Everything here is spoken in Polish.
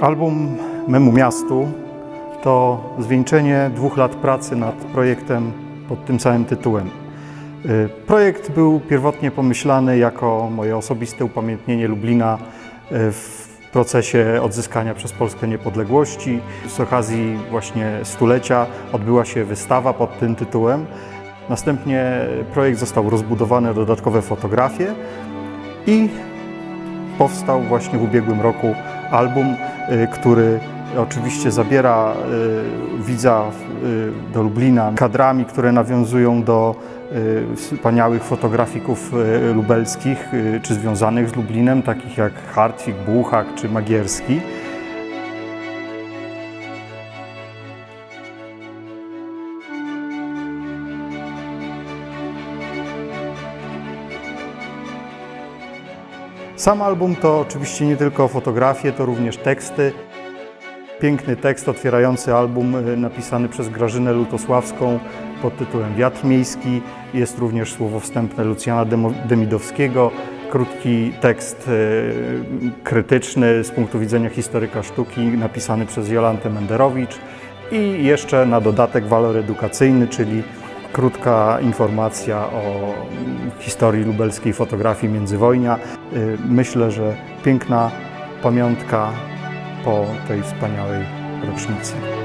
Album Memu Miastu to zwieńczenie dwóch lat pracy nad projektem pod tym samym tytułem. Y, Projekt był pierwotnie pomyślany jako moje osobiste upamiętnienie Lublina y, w procesie odzyskania przez Polskę niepodległości. Z okazji właśnie stulecia odbyła się wystawa pod tym tytułem. Następnie projekt został rozbudowany o dodatkowe fotografie i powstał właśnie w ubiegłym roku album, y, który oczywiście zabiera y, widza y, do Lublina kadrami, które nawiązują do wspaniałych fotografików lubelskich czy związanych z Lublinem, takich jak Hartwig, Buchak czy Magierski. Sam album to oczywiście nie tylko fotografie, to również teksty. Piękny tekst otwierający album y, napisany przez Grażynę Lutosławską pod tytułem Wiatr Miejski. Jest również słowo wstępne Lucjana Demidowskiego. Krótki tekst y, krytyczny z punktu widzenia historyka sztuki napisany przez Jolantę Menderowicz. I jeszcze na dodatek walor edukacyjny, czyli krótka informacja o historii lubelskiej fotografii międzywojnia. Y, Myślę, że piękna pamiątka po tej wspaniałej rocznicy.